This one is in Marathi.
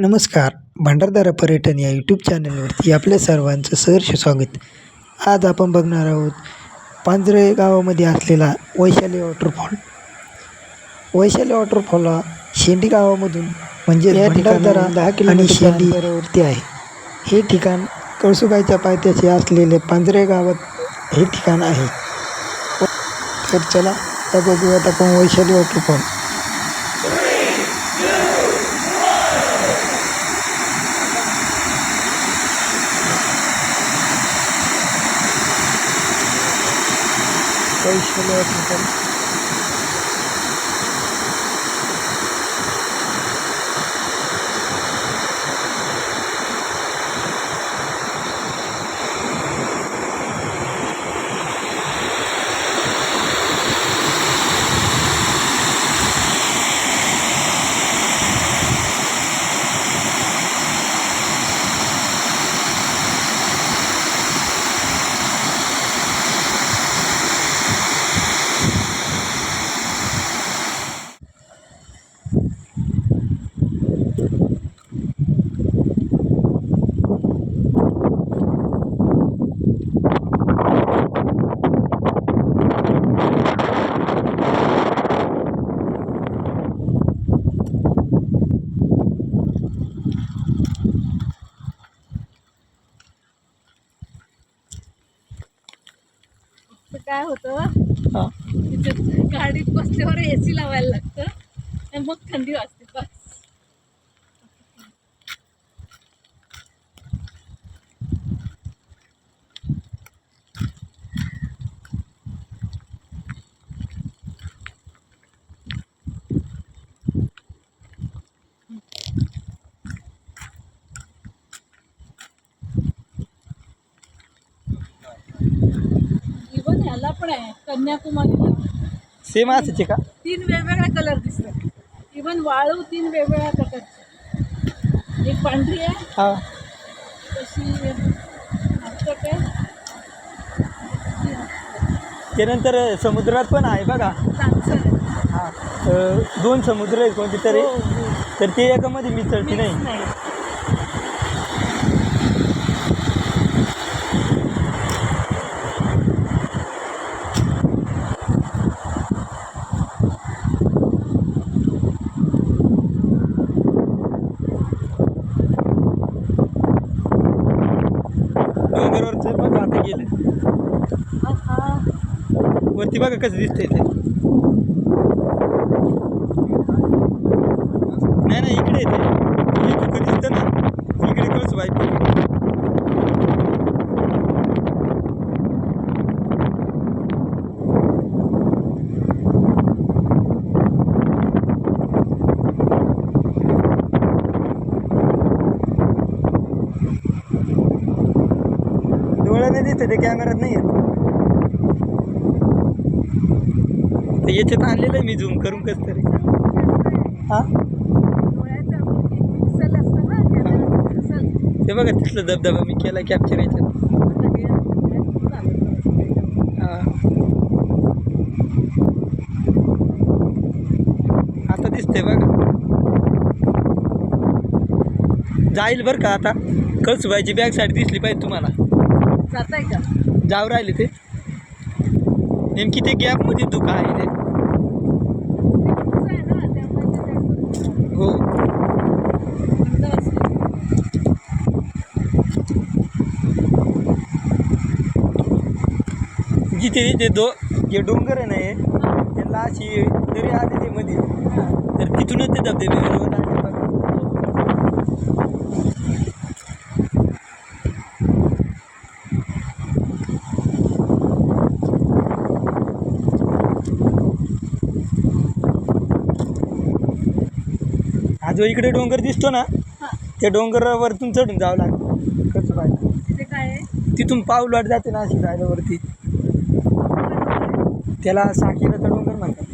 नमस्कार भंडारदरा पर्यटन या यूट्यूब चॅनलवरती आपल्या सर्वांचं सहर्ष स्वागत. आज आपण बघणार आहोत पांजरे गावामध्ये असलेला वैशाली वॉटरफॉल वैशाली वॉटरफॉल हा शेंडी गावामधून म्हणजे या भंडारदरा दहा आणि किलोमीटर शेंडी अंतरावरती आहे. हे ठिकाण कळसुबाईच्या पायथ्याशी असलेले पांजरे गावात हे ठिकाण आहे. तर चला आता बघूयात आपण वैशाली वॉटरफॉल वैशाली वॉटरफॉल काय होतं? हां. गाडीत बसल्यावर ए सी लावायला लागतं. आणि मग थंडी वाजते. पण आहे कन्याकुमारीला सेम असायचे का? तीन वेगवेगळे कलर दिसतात. इवन वाळू तीन वेगवेगळ्या प्रकारचे. एक पांढरी आहे हां. तशी नाटक आहे. त्यानंतर समुद्रात पण आहे बघा. आहे. हां. अ, दोन समुद्र आहेत कोणते तरी. हो, हो. तर ते एकामध्ये मिसळती नाही. डोंगरावरचं गेलं. वरती बघा कसं दिसतंय ते. नाही नाही इकडे येते. इकडे दिसतं ना. इकडे कळच वाईट डोळ्याने दिसतं ते कॅमेऱ्यात नाही येत. ते याच्यात आणलेलं आहे मी झूम करून कस तरी. हां? ते बघा तिथलं धबधबा मी केला कॅप्चर याच्यात. आता दिसतंय बघा. जाईल बरं का आता? कळसुबाईची बॅक साईड दिसली पाहिजे तुम्हाला. जात आहे का? जाऊ राहिले ते. नेमकी ते गॅपमध्ये धुका आहे ते आहे? ते हो. जिथे ते दो जे डोंगर आहे ना हे त्याला अशी दरी आलेली मध्ये. तर तिथूनच ते धबधबे बरोबर आले बघा हा जो इकडे डोंगर दिसतो ना त्या डोंगरावरतून चढून जावं लागतं. कसं पाहिजे तिथे काय आहे? तिथून पाऊल वाट जाते ना अशी जायला वरती त्याला साखीराचा डोंगर म्हणतात.